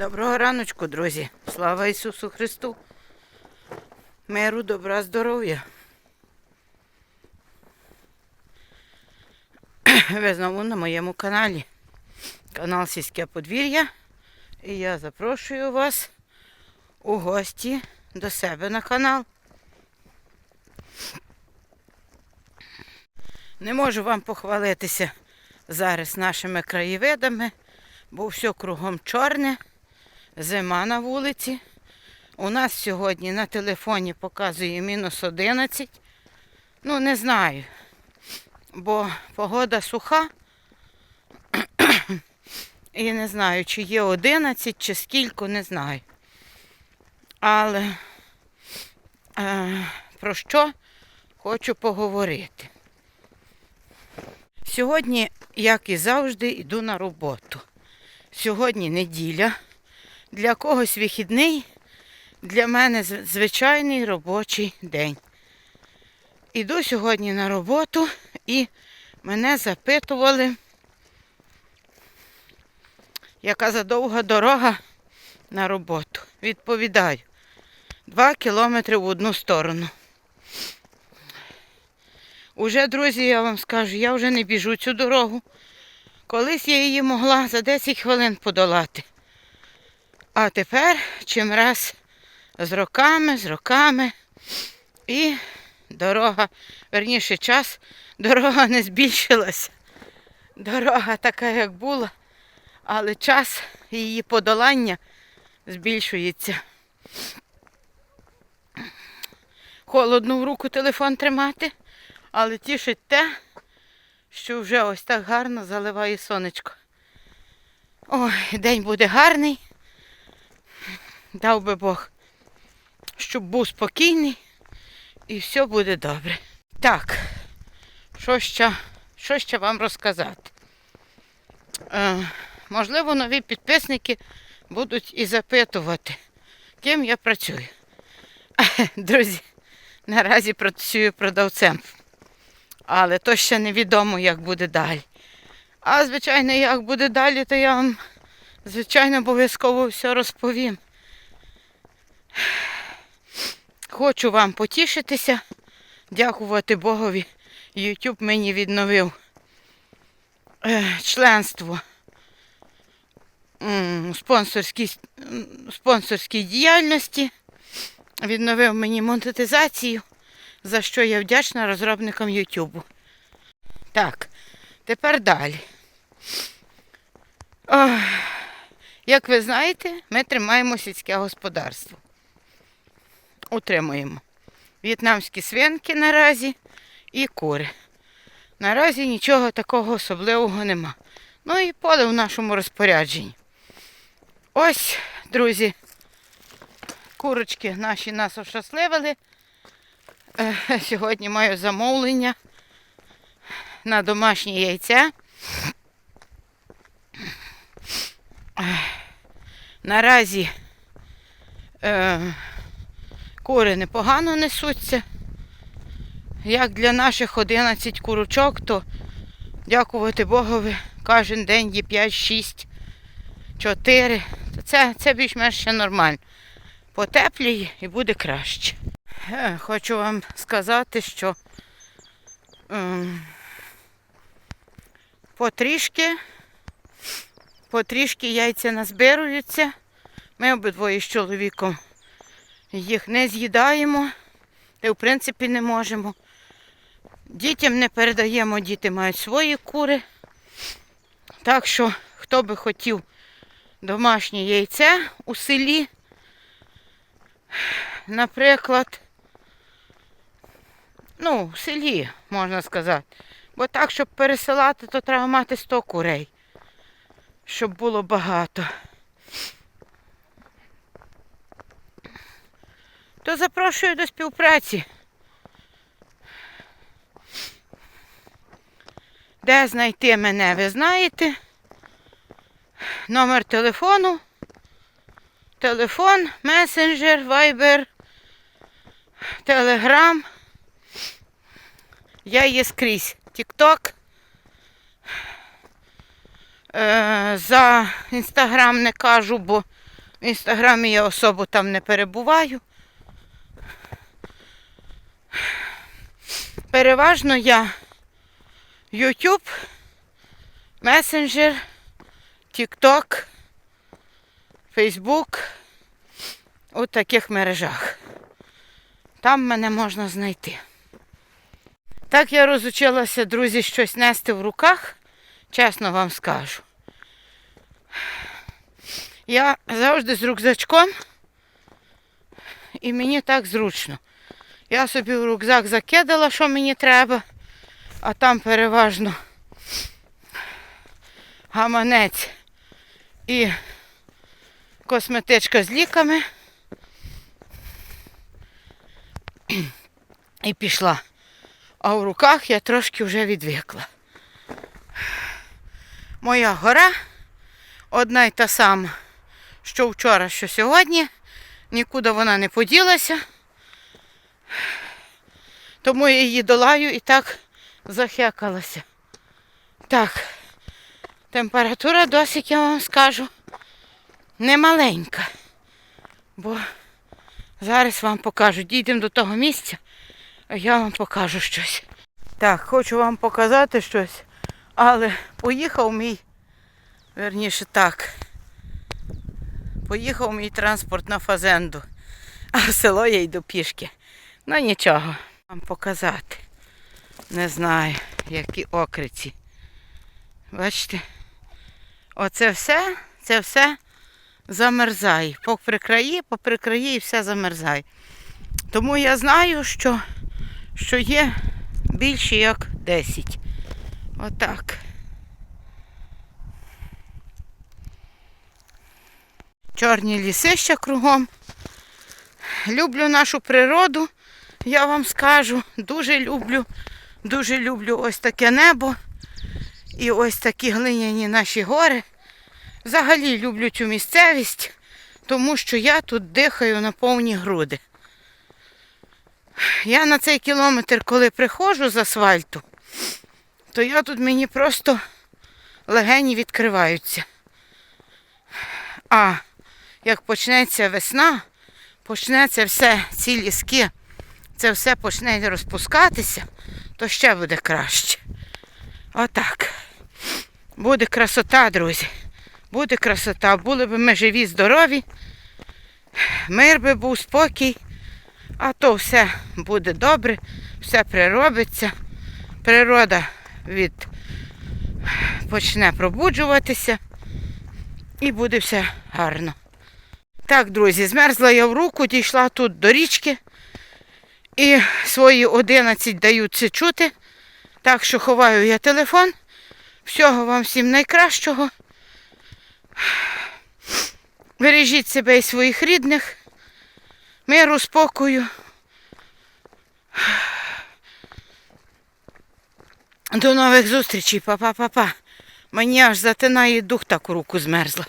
Доброго раночку, друзі. Слава Ісусу Христу. Миру, добра, здоров'я. Ви знову на моєму каналі. Канал Сільське подвір'я. І я запрошую вас у гості до себе на канал. Не можу вам похвалитися зараз нашими краєвидами, бо все кругом чорне, зима на вулиці. У нас сьогодні на телефоні показує мінус 11. Ну, не знаю, бо погода суха. І не знаю, чи є 11, чи скільки, не знаю. Але е, про що хочу поговорити. Сьогодні, як і завжди, йду на роботу. Сьогодні неділя. Для когось вихідний, для мене звичайний робочий день. Іду сьогодні на роботу і мене запитували, яка задовга дорога на роботу. Відповідаю, два кілометри в одну сторону. Уже, друзі, я вам скажу, я вже не біжу цю дорогу. Колись я її могла за 10 хвилин подолати. А тепер чим раз з роками, з роками і дорога, верніше час, дорога не збільшилася. Дорога така, як була, але час її подолання збільшується. Холодно в руку телефон тримати, але тішить те, що вже ось так гарно заливає сонечко. Ой, день буде гарний. Дав би Бог, щоб був спокійний і все буде добре. Так, що ще, що ще вам розказати? Е, можливо, нові підписники будуть і запитувати, ким я працюю. Друзі, наразі працюю продавцем. Але то ще невідомо, як буде далі. А звичайно, як буде далі, то я вам, звичайно, обов'язково все розповім. Хочу вам потішитися, дякувати Богові. YouTube мені відновив е, членство спонсорській, спонсорській діяльності. Відновив мені монетизацію, за що я вдячна розробникам YouTube. Так, тепер далі. Ох, як ви знаєте, ми тримаємо сільське господарство. Утримуємо. В'єтнамські свинки наразі і кури. Наразі нічого такого особливого нема. Ну і поле в нашому розпорядженні. Ось, друзі, курочки наші нас ощасливили. Е, Сьогодні маю замовлення на домашнє яйця. Е, Наразі е, кури непогано несуться. Як для наших 11 курочок, то дякувати Богові, кожен день є 5, 6, 4. То Це, це більш-менш ще нормально. Потепліє і буде краще. Е, Хочу вам сказати, що ем, потрішки, потрішки яйця назбируються. Ми обидвоє з чоловіком їх не з'їдаємо, та в принципі не можемо. Дітям не передаємо, діти мають свої кури. Так що, хто би хотів домашнє яйце у селі, наприклад, ну, в селі, можна сказати. Бо так, щоб пересилати, то треба мати 100 курей, щоб було багато. То запрошую до співпраці. Де знайти мене, ви знаєте. Номер телефону. Телефон, месенджер, вайбер, телеграм. Я є скрізь. Тік-ток. Е, за інстаграм не кажу, бо В інстаграмі я особо там не перебуваю. Переважно я YouTube, месенджер, TikTok, Facebook у таких мережах. Там мене можна знайти. Так я розучилася, друзі, щось нести в руках, чесно вам скажу. Я завжди з рюкзачком, і мені так зручно. Я собі в рюкзак закидала, що мені треба, а там переважно гаманець і косметичка з ліками. І пішла. А в руках я трошки вже відвикла. Моя гора одна й та сама, що вчора, що сьогодні. Нікуди вона не поділася. Тому я її долаю і так захекалася. Так, температура досить, я вам скажу, не маленька. Бо зараз вам покажу. Дійдемо до того місця, а я вам покажу щось. Так, хочу вам показати щось, але поїхав мій, верніше так, поїхав мій транспорт на фазенду, а в село я йду пішки. Ну нічого, вам показати. Не знаю, які окриці. Бачите? Оце все, це все замерзає. Попри краї, попри краї і все замерзає. Тому я знаю, що, що є більше як 10. Отак. Чорні лісища кругом. Люблю нашу природу, я вам скажу. Дуже люблю, дуже люблю ось таке небо і ось такі глиняні наші гори. Взагалі люблю цю місцевість, тому що я тут дихаю на повні груди. Я на цей кілометр, коли приходжу з асфальту, то я тут мені просто легені відкриваються. А як почнеться весна, почнеться все, ці ліски, це все почне розпускатися, то ще буде краще. Отак. Буде красота, друзі. Буде красота. Були б ми живі, здорові, мир би був, спокій, а то все буде добре, все приробиться. Природа від почне пробуджуватися і буде все гарно. Так, друзі, змерзла я в руку, дійшла тут до річки і свої 11 дають це чути. Так що ховаю я телефон. Всього вам всім найкращого. Бережіть себе і своїх рідних. Миру, спокою. До нових зустрічей, па-па-па-па. Мені аж затинає дух так у руку змерзла.